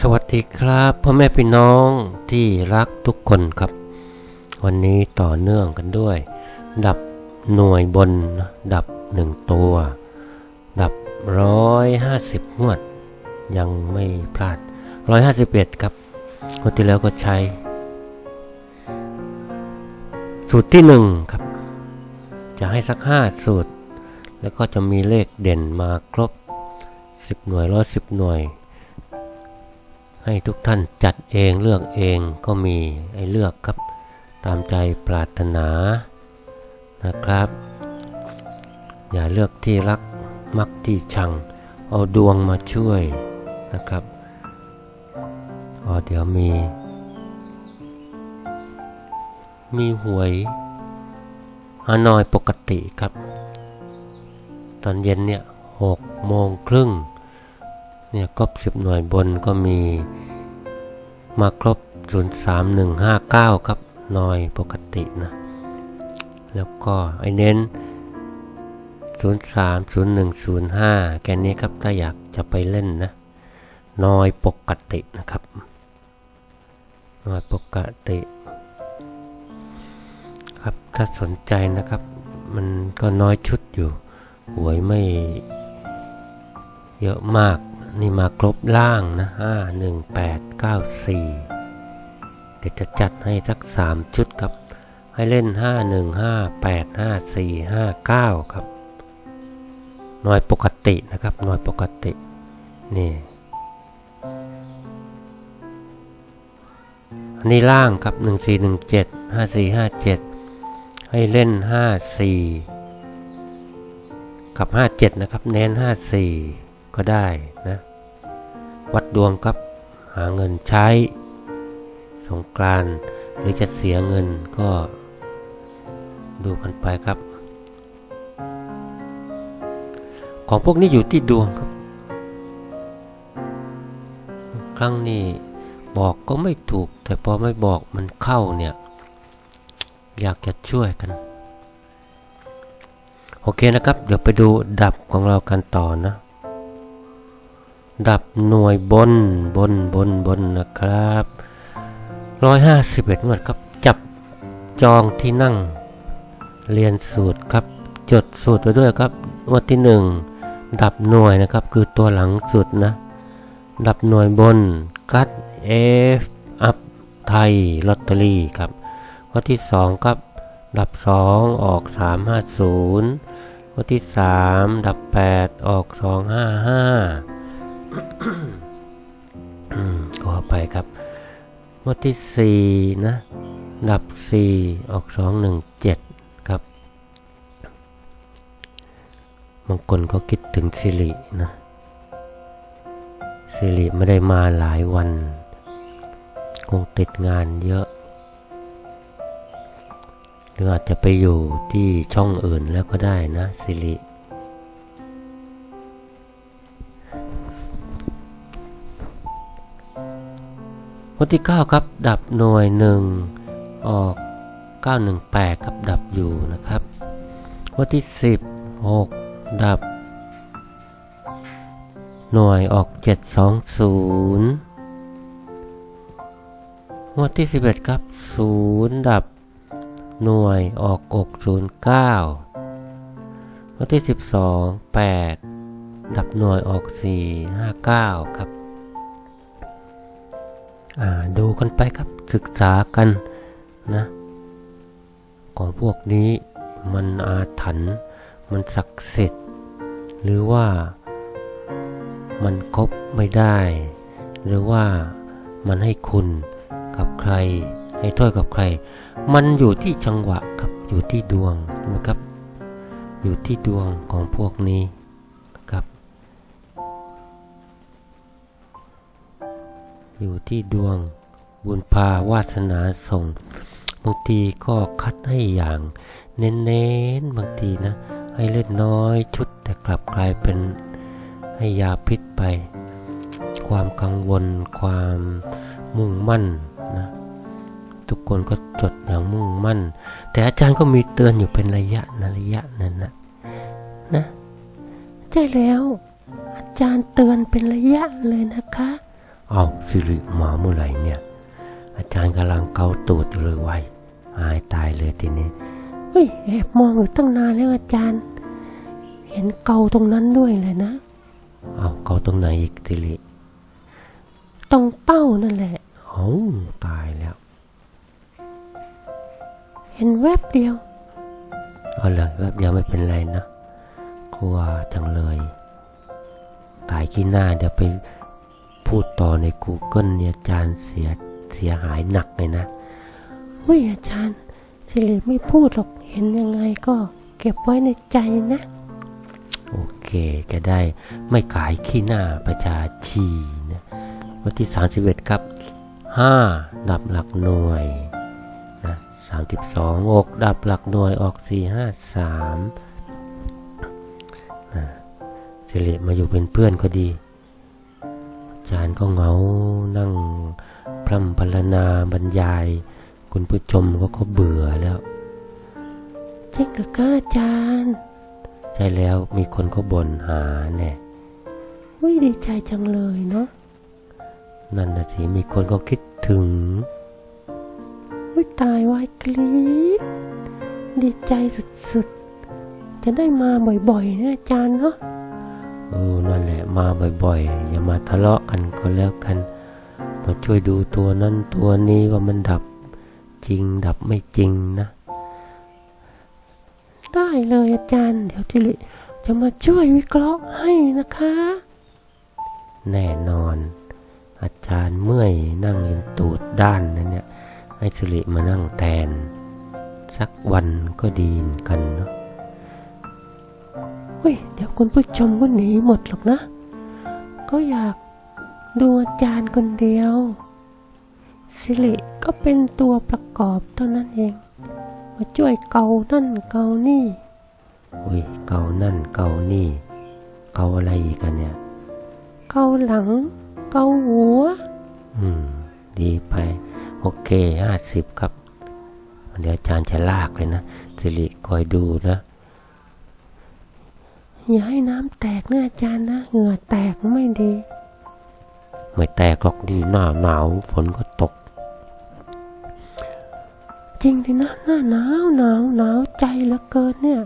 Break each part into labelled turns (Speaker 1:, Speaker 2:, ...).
Speaker 1: สวัสดีครับพ่อแม่พี่น้องที่รักทุกคนครับ วันนี้ต่อเนื่องกันด้วย ดับหน่วยบน ดับหนึ่งตัว ดับร้อยห้าสิบงวด ยังไม่พลาดร้อยห้าสิบเอ็ดครับงวดที่แล้วก็ใช้ สูตรที่หนึ่งครับ จะให้สักห้าสูตร แล้วก็จะมีเลขเด่นมาครบสิบหน่วยร้อยสิบหน่วย ให้ทุกท่านจัดเองเลือกเองก็มีให้เลือกครับ ตามใจปรารถนานะครับ อย่าเลือกที่รักมักที่ชัง เอาดวงมาช่วยนะครับอ๋อเดี๋ยวมี มีหวยฮานอยปกติครับ ตอนเย็นเนี่ยหกโมงครึ่ง เนี่ยครบสิบหน่วยบนก็มีมาครบ 03159 ครับหน่อยปกตินะ แล้วก็ไอเน้น 030105 แกนนี้ครับถ้าอยากจะไปเล่นนะน้อยปกตินะครับน้อยปกติครับถ้าสนใจนะครับ มันก็น้อยชุดอยู่หวยไม่เยอะมาก นี่มาครบล่างนะห้าหนึ่งแปดเก้าสี่เดี๋ยวจะจัดให้สักสามชุดครับ ให้เล่นห้าหนึ่งห้าแปดห้าสี่ห้าเก้าครับหน่วยปกตินะครับหน่วยปกติ นี่อันนี้ล่างครับหนึ่งสี่หนึ่งเจ็ดห้าสี่ห้าเจ็ดให้เล่นห้าสี่กับห้าเจ็ดนะครับ เน้นห้าสี่ ก็ได้นะ วัดดวงครับหาเงินใช้ สงกรานหรือจะเสียเงินก็ดูกันไปครับ ของพวกนี้อยู่ที่ดวงครับ ครั้งนี้บอกก็ไม่ถูก แต่พอไม่บอกมันเข้าเนี่ย อยากจะช่วยกัน โอเคนะครับ เดี๋ยวไปดูดับของเรากันต่อนะ ดับหน่วยบนบนบนบนนะครับร้อยห้าสิบเอ็ดงวดครับ จับจองที่นั่ง เรียนสูตรครับ จดสูตรไปด้วยครับงวดที่หนึ่งดับหน่วยนะครับ คือตัวหลังสุดนะ ดับหน่วยบนกัดเอฟอัพไทยลอตเตอรี่ครับงวดที่สองครับ ดับสองออกสามห้าศูนย์งวดที่สามดับแปดออกสองห้าห้า ขอไปครับงวดที่สี่นะ ดับสี่ออกสองหนึ่งเจ็ดครับบางคนก็คิดถึงสิรินะสิริไม่ได้มาหลายวัน คงติดงานเยอะ หรืออาจจะไปอยู่ที่ช่องอื่นแล้วก็ได้นะสิริ วันที่ 9 ครับ ดับหน่วยหนึ่งออก 918 ครับ ดับอยู่นะครับ วันที่10 6ดับ หน่วยออก 720งวดที่ 11 ครับ 0 ดับ หน่วยออก 609งวดที่ 12 8 ดับหน่วยออก 459 ครับ ดูกันไปครับศึกษากันนะ ของพวกนี้มันอาถรรพ์มันศักดิ์สิทธิ์หรือว่ามันครบไม่ได้ หรือว่ามันให้คุณกับใคร ให้โทษกับใคร มันอยู่ที่จังหวะครับอยู่ที่ดวงนะครับ อยู่ที่ดวงของพวกนี้ อยู่ที่ดวงบุญพาวาสนาส่ง บางทีก็คัดให้อย่าง เน้นๆบางทีนะ ให้เล่นน้อยชุดแต่กลับกลายเป็นให้ยาพิษไป ความกังวล ความมุ่งมั่นนะทุกคนก็จดอย่างมุ่งมั่น แต่อาจารย์ก็มีเตือนอยู่เป็นระยะนะระยะนั้นนะนะใช่แล้ว อาจารย์เตือนเป็นระยะเลยนะคะ เอาสิริมาเมื่อไหร่เนี่ย อาจารย์กำลังเกาตูดอยู่เลยไว้หายตายเลยทีนี้
Speaker 2: เฮ้ยแอบมองอยู่ตั้งนานแล้วอาจารย์ เห็นเกาตรงนั้นด้วยเลยนะ
Speaker 1: เอาเกาตรงไหนอีกสิริ
Speaker 2: ตรงเป้านั่นแหละ
Speaker 1: เอาตายแล้ว
Speaker 2: เห็นแวบเดียว
Speaker 1: เอาเลยแป๊บเดียวไม่เป็นไรนะกลัวจังเลย ตายขี้หน้าเดี๋ยวไป พูดต่อใน Google เนี่ยอาจารย์เสียเสียหายหนักเลยนะ
Speaker 2: เฮ้ยอาจารย์สิริไม่พูดหรอกเห็นยังไงก็เก็บไว้ในใจนะ
Speaker 1: โอเคจะได้ไม่ขายขี้หน้าประชาชีนะวันที่ 31 ครับ 5 ดับหลักหน่วยนะ32อกดับหลักหน่วยออก 4 5 3นะสิริมาอยู่เป็นเพื่อนก็ดี จารย์ก็เหงา นั่งพร่ำพรรณนาบรรยาย คุณผู้ชมก็เขาเบื่อแล้ว
Speaker 2: จริงหรือคะอาจารย์
Speaker 1: ใช่แล้วมีคนเขาบ่นหาแน่
Speaker 2: เฮ้ยดีใจจังเลยเนาะ
Speaker 1: นั่นนะสิมีคนก็คิดถึง
Speaker 2: เฮ้ยตายวายกรี๊ดดีใจสุดๆ จะได้มาบ่อยๆนะอาจารย์เนาะ
Speaker 1: เออ นั่นแหละมาบ่อยๆ อย่ามาทะเลาะกันก็แล้วกัน มาช่วยดูตัวนั้นตัวนี้ว่ามันดับจริงดับไม่จริงนะ
Speaker 2: ได้เลยอาจารย์ เดี๋ยวทิริจะมาช่วยวิเคราะห์ให้นะคะ
Speaker 1: แน่นอน อาจารย์เมื่อยนั่งยันตูดด้านนั่นเนี่ยให้สิริมานั่งแทน สักวันก็ดีนกันเนาะ
Speaker 2: ย เดี๋ยวคุณผู้ชมก็หนีหมดหรอกนะ ก็อยากดูอาจารย์คนเดียว สิริก็เป็นตัวประกอบเท่านั้นเอง มาช่วยเกานั่นเกานี่
Speaker 1: อุ้ย เกานั่นเกานี่ เกาอะไรอีกกันเนี่ย
Speaker 2: เกาหลัง เกาหัว
Speaker 1: อืม ดีไป โอเคห้าสิบครับ เดี๋ยวอาจารย์จะลากเลยนะ สิริคอยดูนะ
Speaker 2: อย่าให้น้ำแตกนะอาจารย์นะ เหงื่อแตกไม่ดี
Speaker 1: ไม่แตกหรอกดีหน้าหนาวฝนก็ตก
Speaker 2: จริงดินะหน้าหนาวหนาวหนาวใจเหลือเกินเนี่ย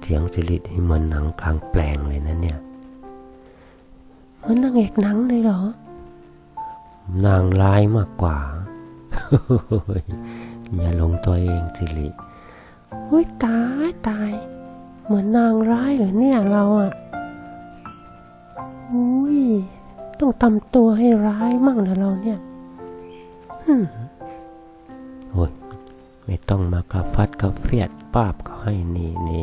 Speaker 1: เสียงสิรินี่เหมือนหนังกลางแปลงเลยนะเนี่ย
Speaker 2: เหมือนนางเอกหนังเลยเหรอ
Speaker 1: นางร้ายมากกว่าอย่าหลงตัวเองสิริ
Speaker 2: อุ้ยตายตาย เหมือนนางร้ายเหรอเนี่ยเราอะอุ้ยต้องทำตัวให้ร้ายมั่งนะเราเนี่ยฮึ
Speaker 1: โอ้ยไม่ต้องมากระฟัดกระเฟียดป้าบเขาให้นี่นี่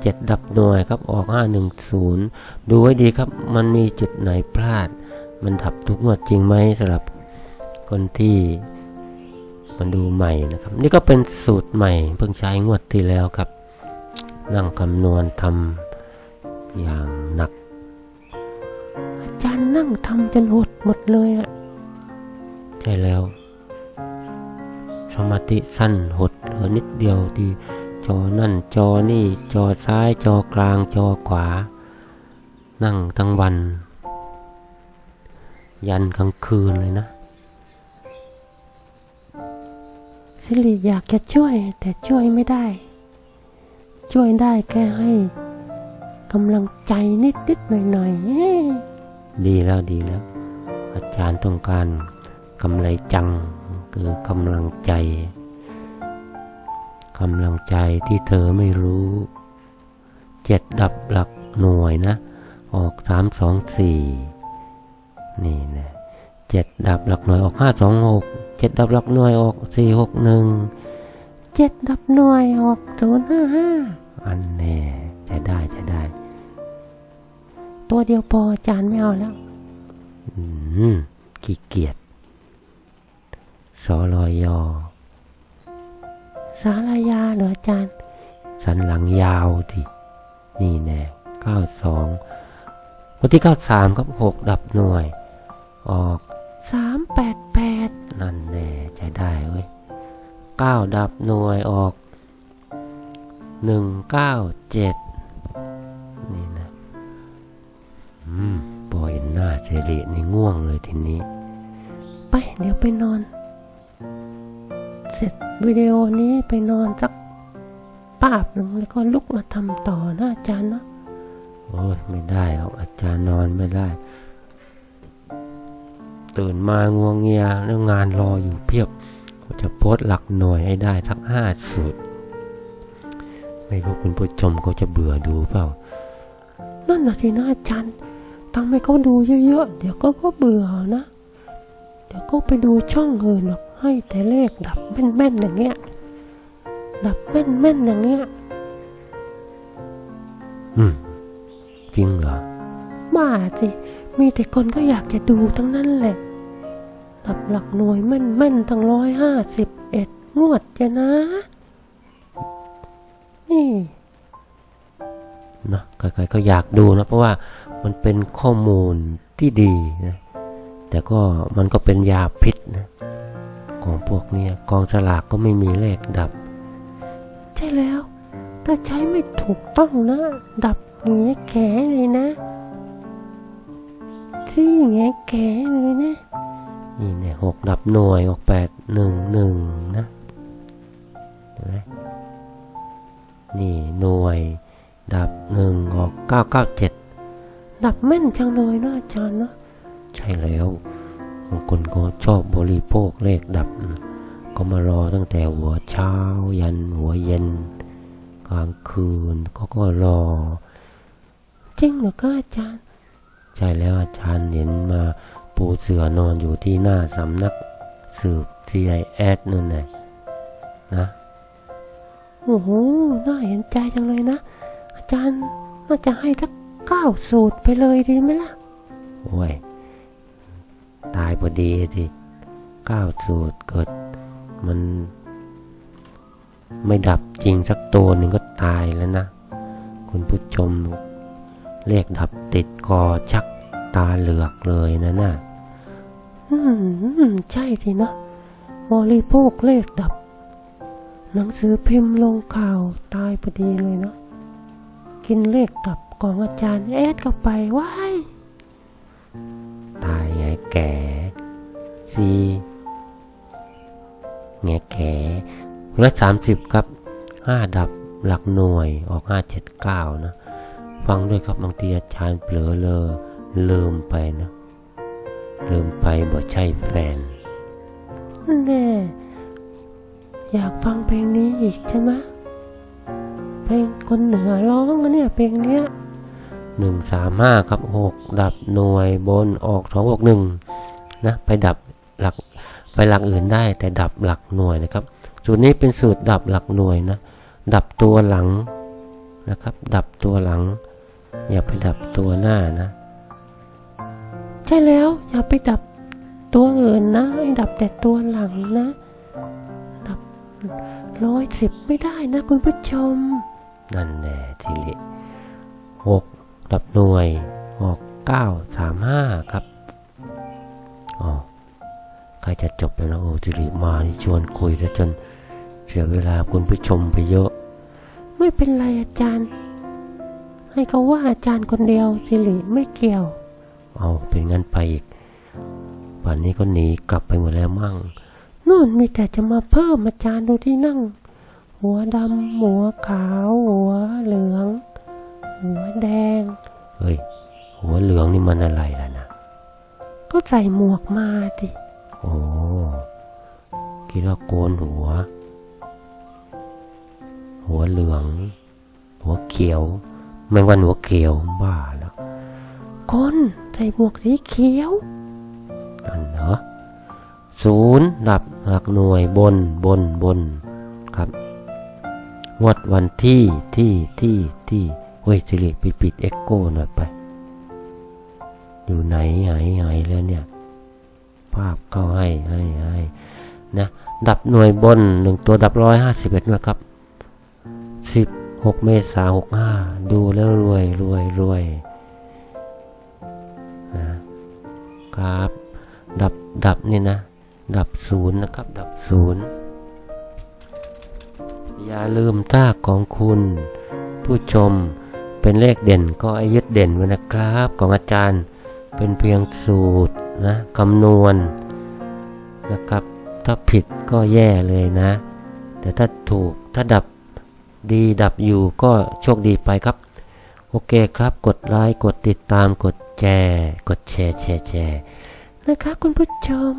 Speaker 1: เจ็ดดับหน่วยครับออกห้าหนึ่งศูนย์ดูไว้ดีครับ มันมีจุดไหนพลาด มันดับทุกงวดจริงไหมสำหรับคนที่มันดูใหม่นะครับ นี่ก็เป็นสูตรใหม่เพิ่งใช้งวดที่แล้วครับ นั่งคำนวณทำอย่างหนัก
Speaker 2: อาจารย์นั่งทำจนหดหมดเลยอะ
Speaker 1: ใช่แล้ว สมาธิสั้นหดเหลือนิดเดียวที่จอนั่นจอนี่จอซ้ายจอกลางจอขวา นั่งทั้งวัน ยันกลางคืนเลยนะ
Speaker 2: สิริอยากจะช่วยแต่ช่วยไม่ได้ ช่วยได้แค่ให้กำลังใจนิดนิดๆหน่อยหน่อยๆเอ๊ะ
Speaker 1: ดีแล้วดีแล้ว อาจารย์ต้องการกำไรจังคือกำลังใจกำลังใจที่เธอไม่รู้เจ็ดดับหลักหน่วยนะ ออกสามสองสี่นี่นะเจ็ดดับหลักหน่วยออกห้าสองหกเจ็ดดับหลักหน่วยออกสี่หกหนึ่ง
Speaker 2: เจ็ดดับหน่วยออกศูนย์ห้าห้า
Speaker 1: อันแน่ใช้ได้ใช้ได้
Speaker 2: ตัวเดียวพอจารย์ไม่เอาแล้ว
Speaker 1: อืมขี้เกียจสอรอยอ
Speaker 2: สารายาเหรออจารย์
Speaker 1: สันหลังยาวทีนี่แน่เก้าสองวันที่เก้าสามครับหกดับหน่วย ออก
Speaker 2: สามแปดแปด
Speaker 1: นั่นแน่ใช้ได้เว้ยเก้าดับหน่วยออก หนึ่งเก้าเจ็ดนี่นะ อืมพอเห็นหน้าสิรินี่ง่วงเลยทีนี้
Speaker 2: ไปเดี๋ยวไปนอน เสร็จวิดีโอนี้ไปนอนสักป้าบหนึ่งแล้วก็ลุกมาทำต่อนะอาจารย์นะ
Speaker 1: โอ้ยไม่ได้หรอกอาจารย์นอนไม่ได้ ตื่นมาง่วงเงียแล้วงานรออยู่เพียบก็จะโพสต์หลักหน่วยให้ได้สักห้าสูตร ไม่รู้คุณผู้ชมก็จะเบื่อดูเปล่า
Speaker 2: นั่นน่ะสินะอาจารย์ทำให้เขาดูเยอะๆ เดี๋ยวก็ก็เบื่อนะ เดี๋ยวก็ไปดูช่องอื่นหรอกให้แต่เลขดับแม่นๆอย่างเงี้ย ดับแม่นๆอย่างเงี้ย
Speaker 1: อืม จริงเหรอ
Speaker 2: บ้าสิ มีแต่คนก็อยากจะดูทั้งนั้นแหละดับหลักหน่วยแม่นๆตั้งร้อยห้าสิบเอ็ดงวดจะนะ นี่
Speaker 1: นะใครๆก็อยากดูนะ เพราะว่ามันเป็นข้อมูลที่ดีนะแต่ก็มันก็เป็นยาพิษนะของพวกเนี้ยกองสลากก็ไม่มีเลขดับ
Speaker 2: ใช่แล้ว ถ้าใช้ไม่ถูกต้องนะ ดับแงแขเลยนะที่แงแขเลยนะ
Speaker 1: นี่เนี่ยหกดับหน่วยออกแปดหนึ่งหนึ่งนะเห็นไหม นี่หน่วย ดับหนึ่งออกเก้าเก้าเจ็ด
Speaker 2: ดับแม่นจังเลยนะอาจารย์นะ
Speaker 1: ใช่แล้วบางคนก็ชอบบริโภคเลขดับนะก็มารอตั้งแต่หัวเช้า ยันหัวเย็น กลางคืนก็ก็รอ
Speaker 2: จริงเหรอคะอาจารย์
Speaker 1: ใช่แล้วอาจารย์เห็นมาปูเสือนอนอยู่ที่หน้าสำนักสืบ CIS นั่นแหละนะ
Speaker 2: โอ้โห น่าเห็นใจจังเลยนะ อาจารย์น่าจะให้สักเก้าสูตรไปเลยดีไหมล่ะ
Speaker 1: โอ้ย ตายพอดีทีเก้าสูตรเกิด มัน ไม่ดับจริงสักตัวหนึ่งก็ตายแล้วนะ คุณผู้ชมเลขดับติดคอชักตาเหลือกเลยนะน่ะ
Speaker 2: อืม ใช่ทีนะบริโภคเลขดับ หนังสือพิมพ์ลงข่าวตายพอดีเลยเนาะกินเลขดับของอาจารย์แอดเข้าไปว้าย
Speaker 1: ตายไงแก่ซีแงแก่ร้อยสามสิบครับห้าดับหลักหน่วยออกห้าเจ็ดเก้านะ ฟังด้วยครับบางทีอาจารย์เผลอเลอลืมไปนะลืมไปบ่ใช่แฟน
Speaker 2: นั่นแน่ อยากฟังเพลงนี้อีกใช่ไหมเพลงคนเหนือร้องนะเนี่ยเพลงเนี้ย
Speaker 1: หนึ่งสามห้าครับหกดับหน่วยบนออกสองหกหนึ่งนะไปดับหลักไปหลักอื่นได้แต่ดับหลักหน่วยนะครับ สูตรนี้เป็นสูตรดับหลักหน่วยนะ ดับตัวหลังนะครับ ดับตัวหลัง อย่าไปดับตัวหน้านะ
Speaker 2: ใช่แล้วอย่าไปดับตัวอื่นนะให้ดับแต่ตัวหลังนะดับ ร้อยสิบไม่ได้นะคุณผู้ชม
Speaker 1: นั่นแน่ทีลิหกดับหน่วยออกเก้าสามห้าครับอ๋อใกล้จะจบแล้วนะโอ้ทีลิมานี่ชวนคุยแล้วจนเสียเวลาคุณผู้ชมไปเยอะ
Speaker 2: ไม่เป็นไรอาจารย์ ให้เขาว่าอาจารย์คนเดียวสิริไม่เกี่ยว
Speaker 1: เอาเป็นงั้นไปอีกป่านนี้ก็หนีกลับไปหมดแล้วมั่ง
Speaker 2: นู่นมีแต่จะมาเพิ่มอาจารย์ดูที่นั่ง หัวดำหัวขาว หัวเหลือง หัวแดง
Speaker 1: เฮ้ย หัวเหลืองนี่มันอะไรล่ะนะ
Speaker 2: ก็ใส่หมวกมาดิ
Speaker 1: โอ้คิดว่าโกนหัว หัวเหลือง หัวเขียวแมงวันหัวเขียวบ้าแล้ว
Speaker 2: คนใส่หมวกสีเขียว
Speaker 1: นั่นเหรอ ศูนย์ดับหลักหน่วยบนบนบนครับงวดวันที่ที่ที่ที่เฮ้ยสิริไปปิดเอ็กโก้หน่อยไป อยู่ไหนหายหายแล้วเนี่ย ภาพเข้าให้ให้ให้นะดับหน่วยบนหนึ่งตัวดับร้อยห้าสิบเอ็ดนะครับสิบหกเมษาหกห้าดูแล้วรวยรวยรวยนะครับ ดับดับนี่นะ ดับศูนย์นะครับ ดับศูนย์อย่าลืมถ้าของคุณ ผู้ชมเป็นเลขเด่นก็ให้ยึดเด่นไว้นะครับ ของอาจารย์เป็นเพียงสูตรนะคำนวณนะครับ ถ้าผิดก็แย่เลยนะ แต่ถ้าถูกถ้าดับดีดับอยู่ก็โชคดีไปครับ โอเคครับกดไลค์กดติดตามกดแชร์กดแชร์แชร์แชร์
Speaker 2: นะคะคุณผู้ชม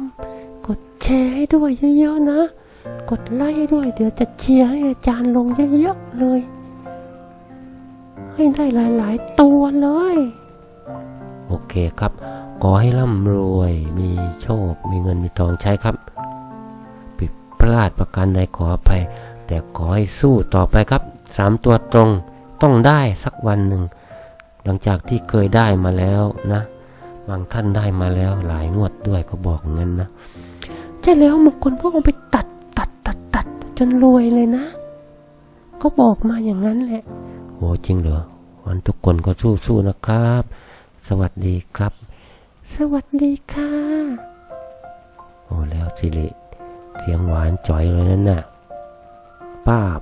Speaker 2: แชร์ให้ด้วยเยอะๆนะ กดไลค์ให้ด้วย เดี๋ยวจะเชียร์ให้อาจารย์ลงเยอะๆเลย ให้ได้หลายๆตัวเลย
Speaker 1: โอเคครับ ขอให้ร่ำรวย มีโชค มีเงิน มีทองใช้ครับ ผิดพลาดประการใดขออภัย แต่ขอให้สู้ต่อไปครับ สามตัวตรงต้องได้สักวันหนึ่ง หลังจากที่เคยได้มาแล้วนะ บางท่านได้มาแล้วหลายงวดด้วยก็บอกงั้นนะ
Speaker 2: ใช่แล้วบางคนก็เอาไปตัดตัดตัดตัดจนรวยเลยนะ ก็บอกมาอย่างนั้นแหละ
Speaker 1: โหจริงเหรอวันทุกคนก็สู้ๆนะครับ สวัสดีครับ
Speaker 2: สวัสดีค่ะ
Speaker 1: โอ้แล้วสิริเสียงหวานจ่อยเลยนั่นน่ะป้าบ